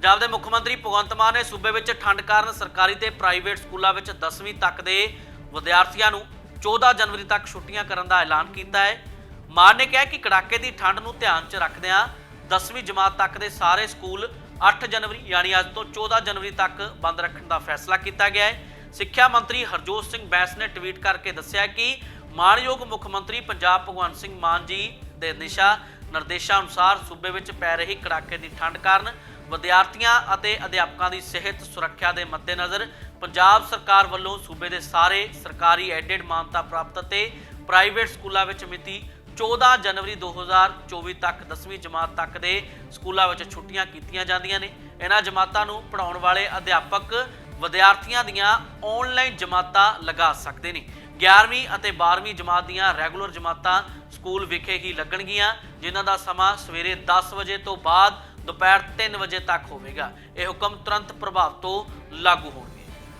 ਪੰਜਾਬ ਦੇ ਮੁੱਖ ਮੰਤਰੀ ਭਗਵੰਤ ਮਾਨ ਨੇ ਸੂਬੇ ਵਿੱਚ ਠੰਡ ਕਾਰਨ ਸਰਕਾਰੀ ਤੇ ਪ੍ਰਾਈਵੇਟ ਸਕੂਲਾਂ ਵਿੱਚ 10ਵੀਂ ਤੱਕ ਦੇ ਵਿਦਿਆਰਥੀਆਂ ਨੂੰ 14 ਜਨਵਰੀ ਤੱਕ ਛੁੱਟੀਆਂ ਕਰਨ ਦਾ ਐਲਾਨ ਕੀਤਾ ਹੈ। ਮਾਨ ਨੇ ਕਿਹਾ ਕਿ ਕੜਾਕੇ ਦੀ ਠੰਡ ਨੂੰ ਧਿਆਨ 'ਚ ਰੱਖਦਿਆਂ 10ਵੀਂ ਜਮਾਤ ਤੱਕ ਦੇ ਸਾਰੇ ਸਕੂਲ 8 ਜਨਵਰੀ ਯਾਨੀ ਅੱਜ ਤੋਂ 14 ਜਨਵਰੀ ਤੱਕ ਬੰਦ ਰੱਖਣ ਦਾ ਫੈਸਲਾ ਕੀਤਾ ਗਿਆ ਹੈ। ਸਿੱਖਿਆ ਮੰਤਰੀ ਹਰਜੋਤ ਸਿੰਘ ਬੈਂਸ ਨੇ ਟਵੀਟ ਕਰਕੇ ਦੱਸਿਆ ਕਿ ਮਾਣਯੋਗ ਮੁੱਖ ਮੰਤਰੀ ਪੰਜਾਬ ਭਗਵੰਤ ਸਿੰਘ ਮਾਨ ਜੀ ਦੇ ਨਿਸ਼ਾ ਨਿਰਦੇਸ਼ਾਂ ਅਨੁਸਾਰ ਸੂਬੇ ਵਿੱਚ ਪੈ ਰਹੀ ਕੜਾਕੇ ਦੀ ਠੰਡ ਕਾਰਨ ਵਿਦਿਆਰਥੀਆਂ ਅਤੇ ਅਧਿਆਪਕਾਂ ਦੀ ਸਿਹਤ ਸੁਰੱਖਿਆ ਦੇ ਮੱਦੇਨਜ਼ਰ ਪੰਜਾਬ ਸਰਕਾਰ ਵੱਲੋਂ ਸੂਬੇ ਦੇ ਸਾਰੇ ਸਰਕਾਰੀ ਐਡਿਡ ਮਾਨਤਾ ਪ੍ਰਾਪਤ ਅਤੇ ਪ੍ਰਾਈਵੇਟ ਸਕੂਲਾਂ ਵਿੱਚ ਮਿਤੀ 14 ਜਨਵਰੀ 2024 ਤੱਕ 10ਵੀਂ ਜਮਾਤ ਤੱਕ ਦੇ ਸਕੂਲਾਂ ਵਿੱਚ ਛੁੱਟੀਆਂ ਕੀਤੀਆਂ ਜਾਂਦੀਆਂ ਨੇ। ਇਹਨਾਂ ਜਮਾਤਾਂ ਨੂੰ ਪੜਾਉਣ ਵਾਲੇ ਅਧਿਆਪਕ ਵਿਦਿਆਰਥੀਆਂ ਦੀਆਂ ਆਨਲਾਈਨ ਜਮਾਤਾਂ ਲਗਾ ਸਕਦੇ ਨੇ। 11ਵੀਂ ਅਤੇ 12ਵੀਂ ਜਮਾਤ ਦੀਆਂ ਰੈਗੂਲਰ ਜਮਾਤਾਂ ਸਕੂਲ ਵਿਖੇ ਹੀ ਲੱਗਣਗੀਆਂ, ਜਿਨ੍ਹਾਂ ਦਾ ਸਮਾਂ ਸਵੇਰੇ 10 ਵਜੇ ਤੋਂ ਬਾਅਦ ਦੁਪਹਿਰ 3 ਵਜੇ ਤੱਕ ਹੋਵੇਗਾ। ਇਹ ਹੁਕਮ ਤੁਰੰਤ ਪ੍ਰਭਾਵ ਤੋਂ ਲਾਗੂ ਹੋਣਗੇ।